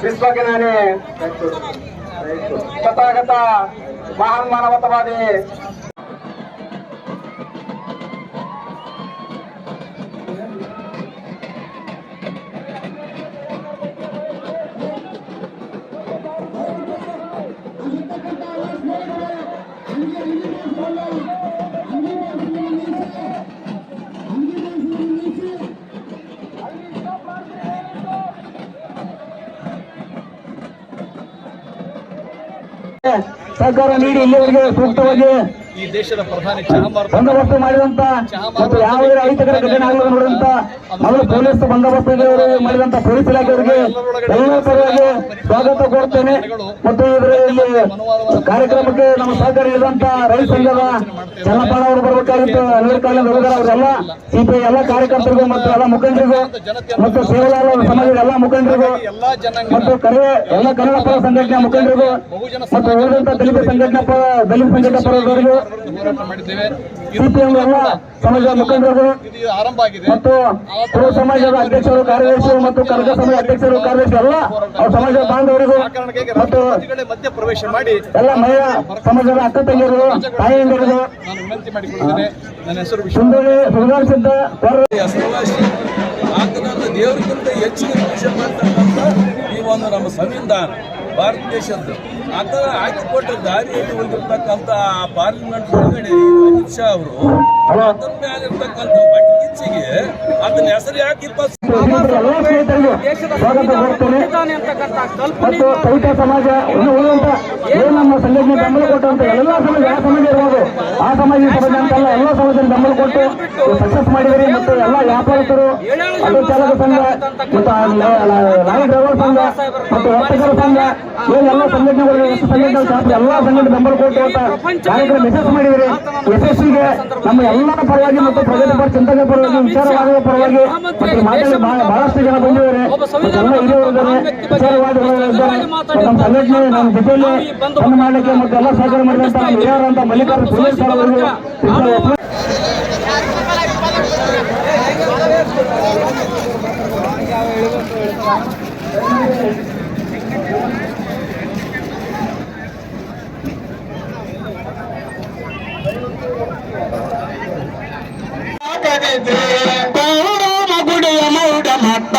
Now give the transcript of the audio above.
किस किनारे తథాగత మహన్మానవతవాది ಸರ್ಕಾರ ನೀಡಿ ಇಲ್ಲಿವರೆಗೆ ಸೂಕ್ತವಾಗಿ ಈ ದೇಶದ ಪ್ರಧಾನಿ ಚಹಮಾರ್ ಬಂದೋಬಸ್ತ್ ಮಾಡಿದಂತ ಮತ್ತು ಯಾವುದೇ ಅಹಿತಕರ ಘಟನೆ ಆಗಲು ನೋಡಿದಂತ ಅವರು ಪೊಲೀಸ್ ಬಂದೋಬಸ್ತ್ ಮಾಡಿದಂತ ಪೊಲೀಸ್ ಇಲಾಖೆಯವರಿಗೆ ಎಲ್ಲ ಪರವಾಗಿ ಸ್ವಾಗತ ಕೋರ್ತೇನೆ. ಮತ್ತು ಇದರಲ್ಲಿ ಕಾರ್ಯಕ್ರಮಕ್ಕೆ ನಮ್ಮ ಸಹಕಾರ ನೀಡಿದಂತ ರೈತ ಸಂಘದ ಚನ್ನಪ್ಪಣ್ಣ ಅವರು ಬರಬೇಕಾಗಿತ್ತು. ನೀರು ಕಾಲದ ಅವರೆಲ್ಲ ಸಿಪಿಐ ಎಲ್ಲ ಕಾರ್ಯಕರ್ತರಿಗೂ ಮತ್ತು ಎಲ್ಲ ಮುಖಂಡರಿಗೂ ಮತ್ತು ಸೇವಾಲಾಲ ಸಮಾಜದ ಎಲ್ಲ ಮುಖಂಡರಿಗೂ ಮತ್ತು ಕರೆ ಎಲ್ಲ ಕನ್ನಡ ಪರ ಸಂಘಟನೆ ಮುಖಂಡರಿಗೂ ಮತ್ತು ಉಳಿದಂತ ದಲಿತ ಸಂಘಟನೆ ಪರ ದಲಿತ ಸಂಘಟನೆ ಪರದವರಿಗೂ ಹೋರಾಟ ಮಾಡಿದ್ದೇವೆ. ಸಮಾಜದ ಮುಖಂಡರು ಇದು ಆರಂಭ ಆಗಿದೆ. ಮತ್ತು ಸಮಾಜದ ಅಧ್ಯಕ್ಷರು ಕಾರ್ಯದರ್ಶಿಗಳು ಮತ್ತು ಕರ್ಗ ಸಮಾಜ ಅಧ್ಯಕ್ಷರು ಕಾರ್ಯದರ್ಶಿ ಎಲ್ಲ ಅವ್ರ ಸಮಾಜದ ಬಾಂಧವರಿಗೂ ಮತ್ತು ಮಧ್ಯ ಪ್ರವೇಶ ಮಾಡಿ ಎಲ್ಲ ಮಹಿಳಾ ಸಮಾಜದ ಅಕ್ಕ ತಂಗಿಯರು ತಾಯಿಯಂದಿರಿಗೂ ನಾನು ವಿನಂತಿ ಮಾಡಿಕೊಂಡಿದ್ದೇನೆ ನನ್ನ ಹೆಸರು ಸುಂದರಿ ಹೆಸರುವಾಸಿ ಆತನನ್ನ ದೇವರಿಗಿಂತ ಹೆಚ್ಚಿನ ಪೂಜೆ ಮಾಡ್ತಕ್ಕಂಥ ಈ ಒಂದು ನಮ್ಮ ಸಂವಿಧಾನ. ಭಾರತ ದೇಶದ್ದು ಆತ ಹಾಕಿಕೊಟ್ಟ ದಾರಿಯಲ್ಲಿ ಹೋಗಿರ್ತಕ್ಕಂಥ ಆ ಪಾರ್ಲಿಮೆಂಟ್ ಒಳಗಡೆ ಅಮಿತ್ ಶಾ ಅವರು ಆತನ ಮೇಲಿರ್ತಕ್ಕಂಥ ಬಟ್ಟಿಚ್ಚಿಗೆ ಅದನ್ನ ಹೆಸರು ಯಾಕೆ ಕೋರ್ತೇನೆ ಮತ್ತು ಕವಿತಾ ಸಮಾಜ ನಮ್ಮ ಸಂಘಟನೆ ಬೆಂಬಲ ಕೊಟ್ಟಂತ ಎಲ್ಲ ಸಮಾಜ ಸಮಾಜ ಆ ಸಮಾಜ ಈ ಸಮಾಜ ಅಂತಲ್ಲ ಎಲ್ಲ ಸಮಯದಲ್ಲಿ ಬೆಂಬಲ ಕೊಟ್ಟು ಸಕ್ಸಸ್ ಮಾಡಿದಿರಿ ಮತ್ತು ಎಲ್ಲ ವ್ಯಾಪಾರಸ್ಥರು ಆಟೋ ಚಾಲಕ ಸಂಘ ಮತ್ತು ಲಾರಿ ಡ್ರೈವರ್ ಸಂಘ ಮತ್ತು ವರ್ತಕರ ಸಂಘ ಏನೆಲ್ಲ ಸಂಘಟನೆಗಳು ಎಷ್ಟು ಸಂಘಟನೆ ಎಲ್ಲ ಸಂಘಟನೆ ಬೆಂಬಲ ಕೊಟ್ಟು ಅಂತ ಕಾರ್ಯಕ್ರಮ ಯಶಸ್ಸು ಮಾಡಿದಿರಿ. ಯಶಸ್ವಿಗೆ ನಮ್ಮ ಎಲ್ಲರ ಪರವಾಗಿ ಮತ್ತು ಪ್ರಗತಿಪರ ಚಿಂತನೆ ಪರವಾಗಿ ವಿಚಾರವಾದದ ಪರವಾಗಿ ಮತ್ತು ಮಾತಾಡಿ ಬಹಳ- ಬಹಳಷ್ಟು ಜನ ಬಂದಿದ್ದಾರೆ. ಎಲ್ಲ ಹಿರಿಯರು ವಿಚಾರವಾದ ನಮ್ಮ ಸಂಘಟನೆ ನಮ್ಮ ಜೊತೆಯಲ್ಲಿ ಬಂದು ಮಾಡಲಿಕ್ಕೆ ಮತ್ತು ಎಲ್ಲ ಸಹಕಾರ ಮಾಡಿದಂತ ಹಿರಿಯರಂತ ಮಲ್ಲಿಕಾರ್ಜುನ ಸುರೇಶ್ మౌడ మట్ట